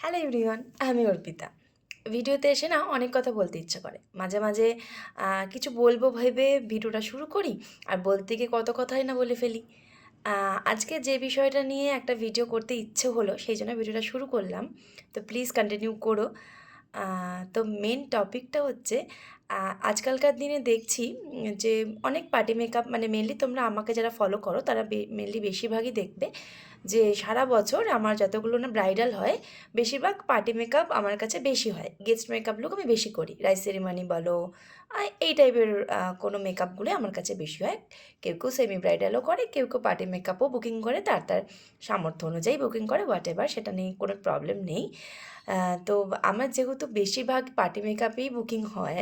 Hello everyone আমি অর্পিতা ভিডিওতে এসে না অনেক কথা বলতে ইচ্ছে করে। মাঝে মাঝে কিছু বলব ভেবে ভিডিওটা শুরু করি আর বলতে গিয়ে কত কথাই না বলে ফেলি। আজকে যে বিষয়টা নিয়ে একটা ভিডিও করতে ইচ্ছে হলো সেই জন্য ভিডিওটা শুরু করলাম। তো প্লিজ কন্টিনিউ করো। তো মেন টপিকটা হচ্ছে আজকালকার দিনে দেখছি যে অনেক পার্টি মেকআপ মানে মেনলি তোমরা আমাকে যারা ফলো করো, তারা মেনলি বেশিরভাগই দেখবে যে সারা বছর আমার যতগুলো না ব্রাইডাল হয়, বেশিরভাগ পার্টি মেকআপ আমার কাছে বেশি হয়। গেস্ট মেকআপ লুক আমি বেশি করি। রাইস সেরিমানি বলো এই টাইপের কোনো মেকআপগুলো আমার কাছে বেশি হয়। কেউ কেউ সেমি ব্রাইডালও করে, কেউ কেউ পার্টি মেকআপও বুকিং করে, তার তার সামর্থ্য অনুযায়ী বুকিং করে হোয়াট এভার সেটা নিয়ে কোনো প্রবলেম নেই। তো আমার যেহেতু বেশিরভাগ পার্টি মেকআপেই বুকিং হয়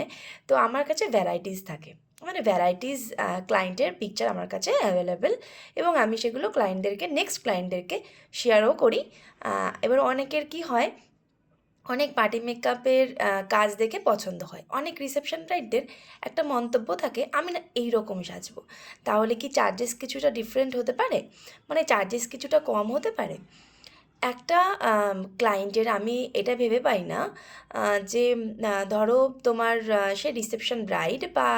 তো আমার কাছে ভ্যারাইটিস থাকে। মানে ভ্যারাইটিস ক্লায়েন্টের পিকচার আমার কাছে অ্যাভেলেবেল এবং আমি সেগুলো ক্লায়েন্টদেরকে নেক্সট ক্লায়েন্টদেরকে শেয়ারও করি। এবার অনেকের কি হয়, অনেক পার্টি মেকআপের কাজ দেখে পছন্দ হয়। অনেক রিসেপশন ব্রাইডদের একটা মন্তব্য থাকে, আমি না এই রকম সাজবো। তাহলে কি চার্জেস কিছুটা ডিফারেন্ট হতে পারে? মানে চার্জেস কিছুটা কম হতে পারে? একটা ক্লায়েন্টের আমি এটা ভেবে পাই না যে ধরো তোমার সে রিসেপশন ব্রাইড বা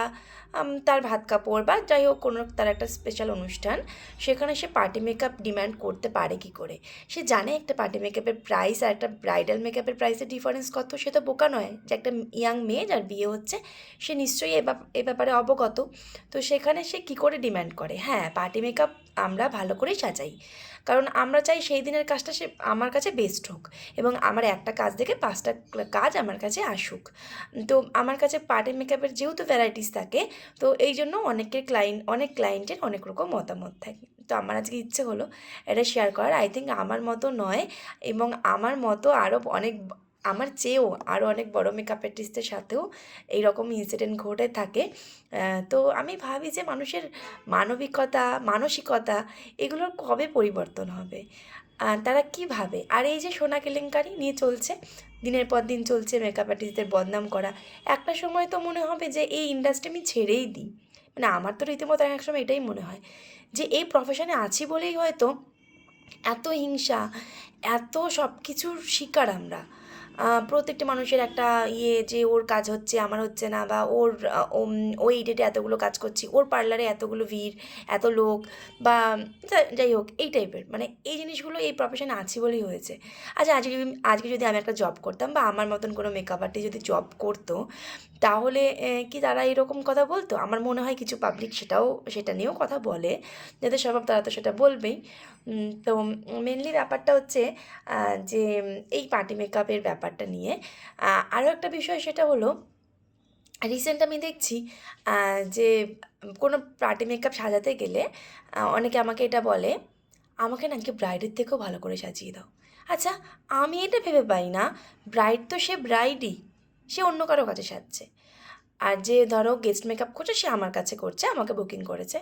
তার ভাত কাপড় বা যাই হোক কোনো তার একটা স্পেশাল অনুষ্ঠান, সেখানে সে পার্টি মেকআপ ডিম্যান্ড করতে পারে কি করে? সে জানে একটা পার্টি মেকআপের প্রাইস আর একটা ব্রাইডাল মেকআপের প্রাইসের ডিফারেন্স কত, সে তো বোকা নয়। যে একটা ইয়াং মেয়ে যার বিয়ে হচ্ছে, সে নিশ্চয়ই এ ব্যাপ- এ ব্যাপারে অবগত। তো সেখানে সে কি করে ডিম্যান্ড করে? হ্যাঁ পার্টি মেকআপ আমরা ভালো করেই সাজাই। কারণ আমরা চাই সেই দিনের কাজটা সে আমার কাছে বেস্ট হোক এবং আমার একটা কাজ দেখে পাঁচটা কাজ আমার কাছে আসুক। তো আমার কাছে পার্টি মেকআপের যেহেতু ভ্যারাইটিস থাকে তো এই জন্য অনেকের ক্লায়েন্ট অনেক ক্লায়েন্টের অনেক রকম মতামত থাকে। তো আমার আজকে ইচ্ছে হলো এটা শেয়ার করার। আই থিঙ্ক আমার মতো নয় এবং আমার মতো আরও অনেক আমার চেয়েও আরও অনেক বড় মেকআপ আর্টিস্টের সাথেও এই রকম ইনসিডেন্ট ঘটে থাকে। তো আমি ভাবি যে মানুষের মানবিকতা, মানসিকতা এগুলোর কবে পরিবর্তন হবে? তারা কি ভাবে? আর এই যে সোনা কেলেঙ্কারি নিয়ে চলছে দিনের পর দিন চলছে মেকআপ আর্টিস্টদের বদনাম করা। একটা সময় তো মনে হবে যে এই ইন্ডাস্ট্রি আমি ছেড়েই দিই। মানে আমার তো রীতিমতো এক সময় এটাই মনে হয়। যে এই প্রফেশনে আছি বলেই হয়তো এত হিংসা, এত সব কিছুর শিকার আমরা। প্রত্যেকটা মানুষের একটা ইয়ে যে ওর কাজ হচ্ছে, আমার হচ্ছে না, বা ওর ওই ডেটে এতগুলো কাজ করছি, ওর পার্লারে এতগুলো ভিড়, এত লোক, বা যাই হোক, এই টাইপের মানে এই জিনিসগুলো এই প্রফেশনে আছি বলেই হয়েছে। আচ্ছা আজকে আজকে যদি আমি একটা জব করতাম, বা আমার মতন কোনো মেকআপ আর্টিস্ট যদি জব করতো, তাহলে কি তারা এরকম কথা বলতো? আমার মনে হয় কিছু পাবলিক সেটাও, সেটা নিয়েও কথা বলে যাদের স্বভাব তারা তো সেটা বলবেই। তো মেনলি ব্যাপারটা হচ্ছে যে, এই পার্টি মেকআপের ব্যাপারটা নিয়ে। আরও একটা বিষয় সেটা হলো রিসেন্ট আমি দেখছি যে কোনো পার্টি মেকআপ সাজাতে গেলে অনেকে আমাকে এটা বলে, আমাকে নাকি ব্রাইডের থেকেও ভালো করে সাজিয়ে দাও। আচ্ছা আমি এটা ভেবে পাই না ব্রাইড তো সে ব্রাইডই সে অন্য কারও কাছে সাজছে। আর যে ধরো গেস্ট মেকআপ করছে, সে আমার কাছে করছে, আমাকে বুকিং করেছে।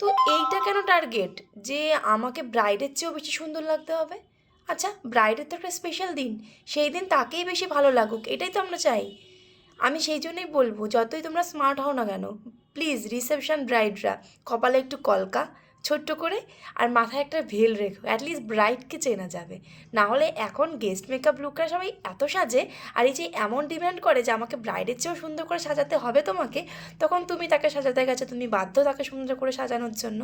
তো এইটা কেন টার্গেট যে আমাকে ব্রাইডের চেয়েও বেশি সুন্দর লাগতে হবে? আচ্ছা ব্রাইডের তো একটা স্পেশাল দিন। সেই দিন তাকেই বেশি ভালো লাগুক, এটাই তো আমরা চাই। আমি সেই জন্যই বলব, যতই তোমরা স্মার্ট হও না কেন প্লিজ রিসেপশন ব্রাইডরা কপালে একটু কলকা, ছোট্ট করে, আর মাথায় একটা ভেল রেখো অ্যাটলিস্ট ব্রাইডকে চেনা যাবে। না হলে এখন গেস্ট মেকআপ লুকরা সবাই এত সাজে, আর এই যে এমন ডিমান্ড করে যে আমাকে ব্রাইডের চেয়েও সুন্দর করে সাজাতে হবে তোমাকে, তখন তুমি তাকে সাজাতে গেছো, তুমি বাধ্য তাকে সুন্দর করে সাজানোর জন্য।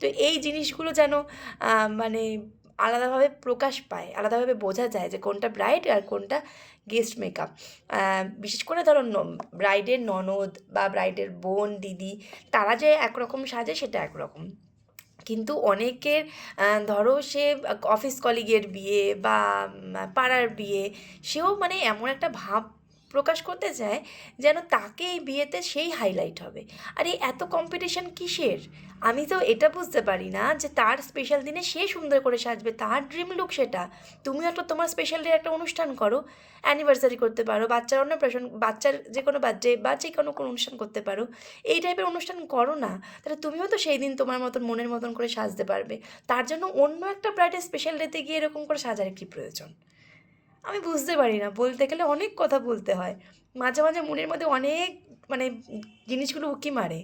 তো এই জিনিসগুলো যেন মানে আলাদাভাবে প্রকাশ পায়, আলাদাভাবে বোঝা যায় যে কোনটা ব্রাইড আর কোনটা গেস্ট মেকআপ। বিশেষ করে ধরো ব্রাইডের ননদ বা ব্রাইডের বোন, দিদি, তারা যে একরকম সাজে সেটা একরকম। কিন্তু অনেকের ধরো সে অফিস কলিগের বিয়ে বা পাড়ার বিয়ে, সেও মানে এমন একটা ভাব প্রকাশ করতে চায় যেন তাকে এই বিয়েতে সেই হাইলাইট হবে। আর এই এত কম্পিটিশন কিসের? আমি তো এটা বুঝতে পারি না যে তার স্পেশাল দিনে সে সুন্দর করে সাজবে, তার ড্রিম লুক সেটা। তুমি একটা তোমার স্পেশাল ডে একটা অনুষ্ঠান করো অ্যানিভার্সারি করতে পারো, বাচ্চার অন্য অন্নপ্রাশন, বাচ্চার যে কোনো বার্থডে বা যে কোনো কোনো অনুষ্ঠান করতে পারো, এই টাইপের অনুষ্ঠান করো না। তাহলে তুমিও তো সেই দিন তোমার মতন মনের মতন করে সাজতে পারবে। তার জন্য অন্য একটা ব্রাইডের স্পেশাল ডেতে গিয়ে এরকম করে সাজার কি প্রয়োজন? আমি বুঝতে পারি না। বলতে গেলে অনেক কথা বলতে হয়। মাঝে মাঝে মনের মধ্যে অনেক মানে জিনিসগুলো উকি মারে।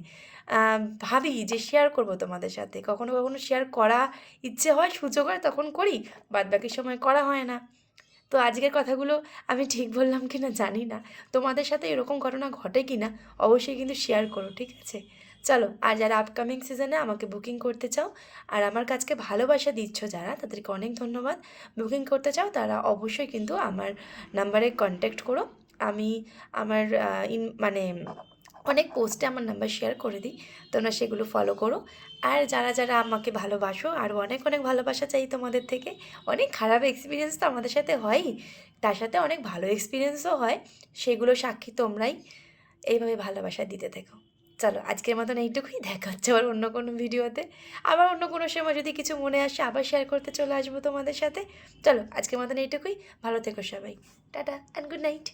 ভাবি যে শেয়ার করব তোমাদের সাথে। কখনো কখনো শেয়ার করা ইচ্ছে হয়, সুযোগ হয়, তখন করি। বাদ বাকি সময় করা হয় না। তো আজকের কথাগুলো আমি ঠিক বললাম কি না জানি না। তোমাদের সাথে এরকম ঘটনা ঘটে কি না অবশ্যই কিন্তু শেয়ার করো, ঠিক আছে? চলো, আর যারা আপকামিং সিজনে আমাকে বুকিং করতে চাও আর আমার কাছকে ভালোবাসা দিচ্ছ যারা, তাদেরকে অনেক ধন্যবাদ। বুকিং করতে চাও তারা অবশ্যই কিন্তু আমার নাম্বারে কন্ট্যাক্ট করো। আমি আমার ইন মানে অনেক পোস্টে আমার নাম্বার শেয়ার করে দিই, তোমরা সেগুলো ফলো করো। আর যারা যারা আমাকে ভালোবাসো আর অনেক অনেক ভালোবাসা চাই তোমাদের থেকে, অনেক খারাপ এক্সপিরিয়েন্স তো আমাদের সাথে হয়ই, তার সাথে অনেক ভালো এক্সপিরিয়েন্সও হয়, সেগুলো সাক্ষী তোমরাই। এইভাবে ভালোবাসা দিতে থেকো। চলো, আজকের মতন এইটুকুই, দেখা হচ্ছে আবার অন্য কোনো ভিডিওতে। আবার অন্য কোনো সময় যদি কিছু মনে আসে, আবার শেয়ার করতে চলে আসব তোমাদের সাথে। চলো, আজকের মতন এইটুকুই, ভালো থেকো সবাই। Tata and good night